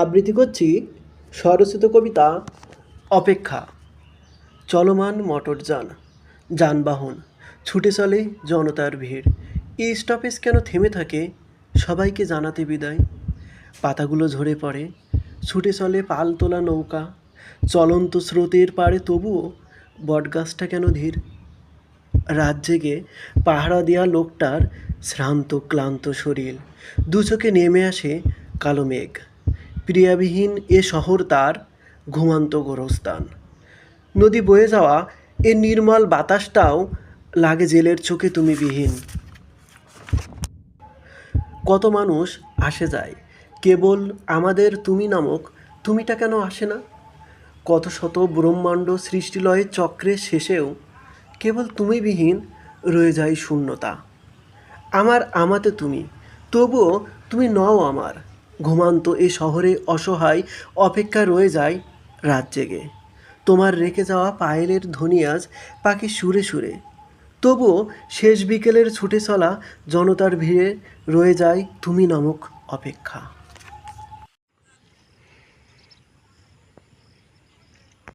আবৃত্তি করছি স্বরচিত কবিতা অপেক্ষা। চলমান মোটরযান যানবাহন, ছুটে চলে জনতার ভিড়। এই স্টপেজ কেন থেমে থাকে? সবাইকে জানাতে বিদায়। পাতাগুলো ঝরে পড়ে, ছুটে চলে পাল তোলা নৌকা। চলন্ত স্রোতের পাড়ে তবুও বটগাছটা কেন ধীর? রাত জেগে পাহারা দেওয়া লোকটার শ্রান্ত, ক্লান্ত শরীর। দু চোখে নেমে আসে কালো মেঘ। প্রিয়াবিহীন এ শহর তার ঘুমান্ত গোরস্থান। নদী বয়ে যাওয়া এ নির্মল বাতাসটাও লাগে জেলের চোখে তুমি বিহীন। কত মানুষ আসে যায়, কেবল আমাদের তুমি নামক তুমিটা কেন আসে না? কত শত ব্রহ্মাণ্ড সৃষ্টিলয়ের চক্রের শেষেও কেবল তুমি বিহীন রয়ে যায় শূন্যতা। আমার আমাতে তুমি, তবুও তুমি নও আমার। ঘুমান্ত এ শহরে অসহায় অপেক্ষা রয়ে যায় রাত জেগে। তোমার রেখে যাওয়া পায়েলের ধ্বনি আজ পাখি সুরে সুরে। তবুও শেষ বিকেলের ছুটে চলা জনতার ভিড়ে রয়ে যায় তুমি নামক অপেক্ষা।